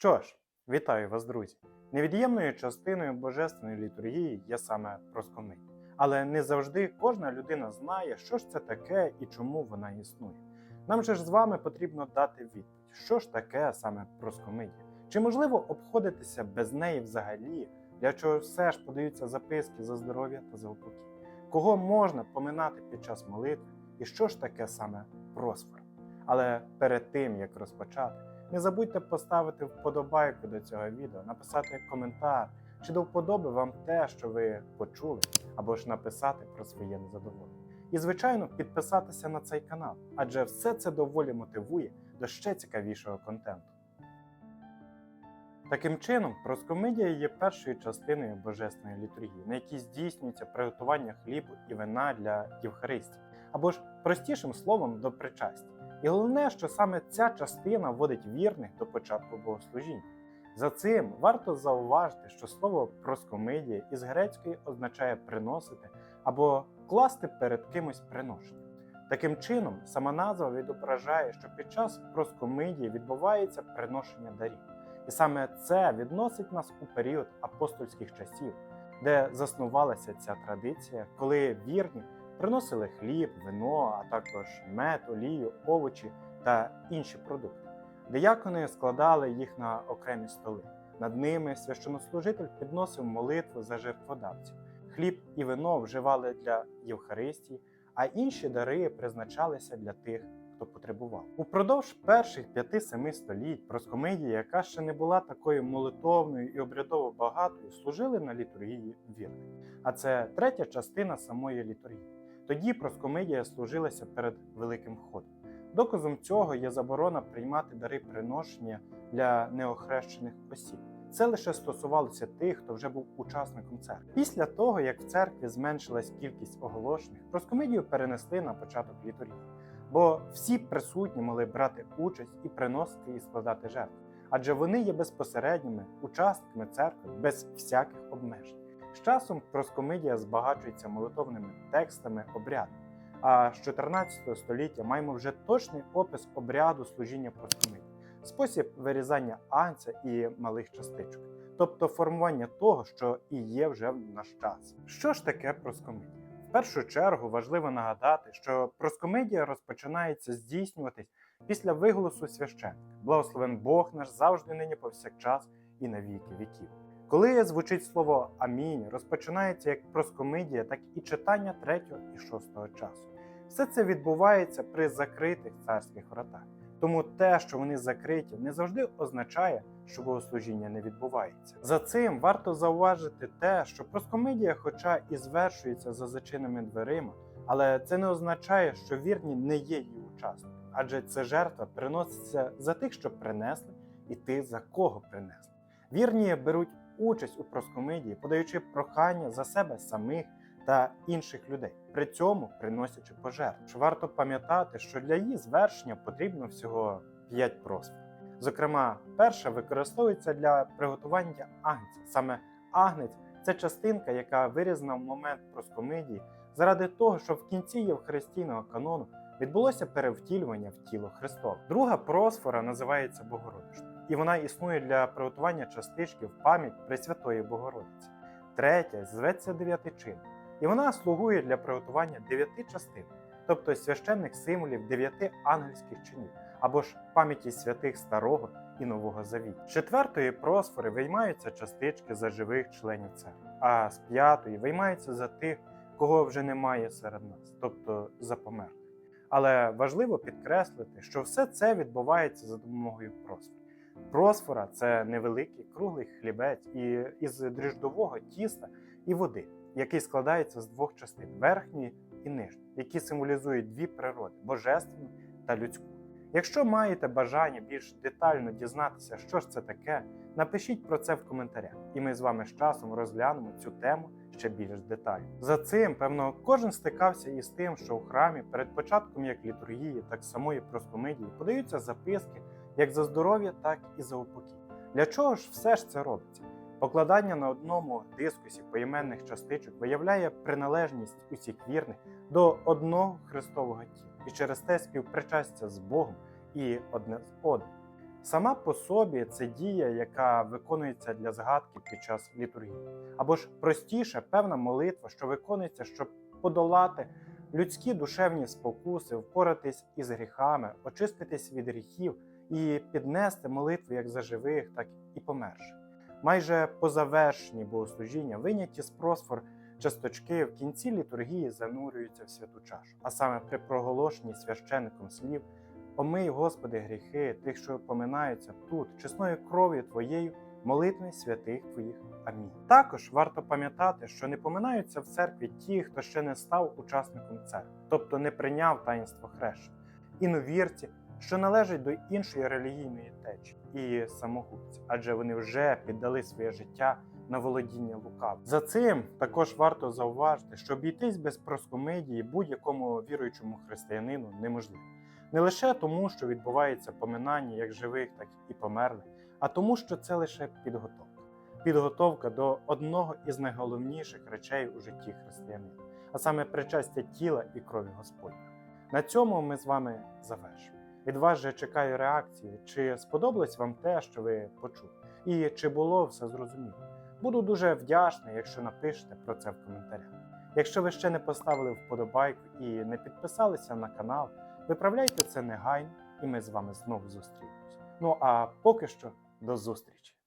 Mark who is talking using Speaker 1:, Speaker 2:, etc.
Speaker 1: Що ж, вітаю вас, друзі! Невід'ємною частиною божественної літургії є саме проскомидія. Але не завжди кожна людина знає, що ж це таке і чому вона існує. Нам же ж з вами потрібно дати відповідь, що ж таке саме проскомидія. Чи можливо обходитися без неї взагалі, для чого все ж подаються записки за здоров'я та за упокій? Кого можна поминати під час молитви, і що ж таке саме просфор? Але перед тим як розпочати, не забудьте поставити вподобайку до цього відео, написати коментар, чи до вподоби вам те, що ви почули, або ж написати про своє незадоволення. І, звичайно, підписатися на цей канал, адже все це доволі мотивує до ще цікавішого контенту. Таким чином, проскомидія є першою частиною божественної літургії, на якій здійснюється приготування хлібу і вина для Євхаристії, або ж простішим словом до причастя. І головне, що саме ця частина вводить вірних до початку богослужіння. За цим варто зауважити, що слово проскомидія із грецької означає приносити або класти перед кимось приношення. Таким чином, сама назва відображає, що під час проскомидії відбувається приношення дарів. І саме це відносить нас у період апостольських часів, де заснувалася ця традиція, коли вірні приносили хліб, вино, а також мед, олію, овочі та інші продукти. Диякони складали їх на окремі столи. Над ними священнослужитель підносив молитву за жертводавців. Хліб і вино вживали для Євхаристії, а інші дари призначалися для тих, хто потребував. Упродовж перших 5-7 століть проскомидія, яка ще не була такою молитовною і обрядово багатою, служили на літургії вірних. А це третя частина самої літургії. Тоді проскомидія служилася перед великим входом. Доказом цього є заборона приймати дари приношення для неохрещених осіб. Це лише стосувалося тих, хто вже був учасником церкви. Після того, як в церкві зменшилась кількість оголошених, проскомидію перенесли на початок літургії, бо всі присутні могли брати участь і приносити і складати жертви, адже вони є безпосередніми учасниками церкви без всяких обмежень. З часом проскомидія збагачується молитовними текстами обрядами. А з 14 століття маємо вже точний опис обряду служіння проскомидії, спосіб вирізання анця і малих частичок, тобто формування того, що і є вже в наш час. Що ж таке проскомидія? В першу чергу важливо нагадати, що проскомидія розпочинається здійснюватись після виголосу священника. Благословен Бог наш завжди нині повсякчас і на віки віків. Коли звучить слово амінь, розпочинається як проскомидія, так і читання третього і шостого часу. Все це відбувається при закритих царських вратах. Тому те, що вони закриті, не завжди означає, що богослужіння не відбувається. За цим варто зауважити те, що проскомидія, хоча і звершується за зачиненими дверима, але це не означає, що вірні не є її учасниками, адже ця жертва приноситься за тих, що принесли, і тих, за кого принесли. Вірні беруть участь у проскомидії, подаючи прохання за себе самих та інших людей, при цьому приносячи пожертв. Варто пам'ятати, що для її звершення потрібно всього 5 просьб. Зокрема, перша використовується для приготування агнця. Саме агнець це частинка, яка вирізана в момент проскомидії, заради того, щоб в кінці Євхаристійного канону відбулося перевтілювання в тіло Христове. Друга просфора називається Богородичною, і вона існує для приготування частички в пам'ять Пресвятої Богородиці. Третя зветься дев'ятичин, і вона слугує для приготування дев'яти частин, тобто священних символів дев'яти ангельських чинів, або ж пам'яті святих Старого і Нового Завіту. Четвертої просфори виймаються частички за живих членів церкви, а з п'ятої виймаються за тих, кого вже немає серед нас, тобто за померлих. Але важливо підкреслити, що все це відбувається за допомогою просфори. Просфора це невеликий круглий хлібець і із дріждового тіста і води, який складається з двох частин верхньої і нижньої, які символізують дві природи божественну та людську. Якщо маєте бажання більш детально дізнатися, що ж це таке, напишіть про це в коментарях, і ми з вами з часом розглянемо цю тему ще більш детально. За цим, певно, кожен стикався із тим, що у храмі перед початком як літургії, так самої проскомидії подаються записки як за здоров'я, так і за упокій. Для чого ж все ж це робиться? Покладання на одному дискусі поіменних частичок виявляє приналежність усіх вірних до одного Христового тіла і через те співпричастя з Богом і одне з одним. Сама по собі це дія, яка виконується для згадки під час літургії, або ж простіше певна молитва, що виконується, щоб подолати людські душевні спокуси, впоратись із гріхами, очиститись від гріхів і піднести молитву як за живих, так і померших. Майже по завершенні богослужіння виняті з просфор часточки в кінці літургії занурюються в святу чашу, а саме при проголошенні священником слів Омий, Господи, гріхи тих, що поминаються тут, чесною кров'ю Твоєю, молитви святих Твоїх. Амінь. Також варто пам'ятати, що не поминаються в церкві ті, хто ще не став учасником церкви, тобто не прийняв таїнство хрещення, іновірці, що належать до іншої релігійної течії, і самогубці, адже вони вже піддали своє життя на володіння лукав. За цим також варто зауважити, що обійтись без проскомедії будь-якому віруючому християнину неможливо. Не лише тому, що відбувається поминання як живих, так і померлих, а тому, що це лише підготовка. Підготовка до одного із найголовніших речей у житті християнина, а саме причастя тіла і крові Господня. На цьому ми з вами завершимо. Від вас же чекаю реакції, чи сподобалось вам те, що ви почули, і чи було все зрозуміло. Буду дуже вдячний, якщо напишете про це в коментарях. Якщо ви ще не поставили вподобайку і не підписалися на канал, виправляйте це негайно, і ми з вами знову зустрінемось. Ну а поки що до зустрічі!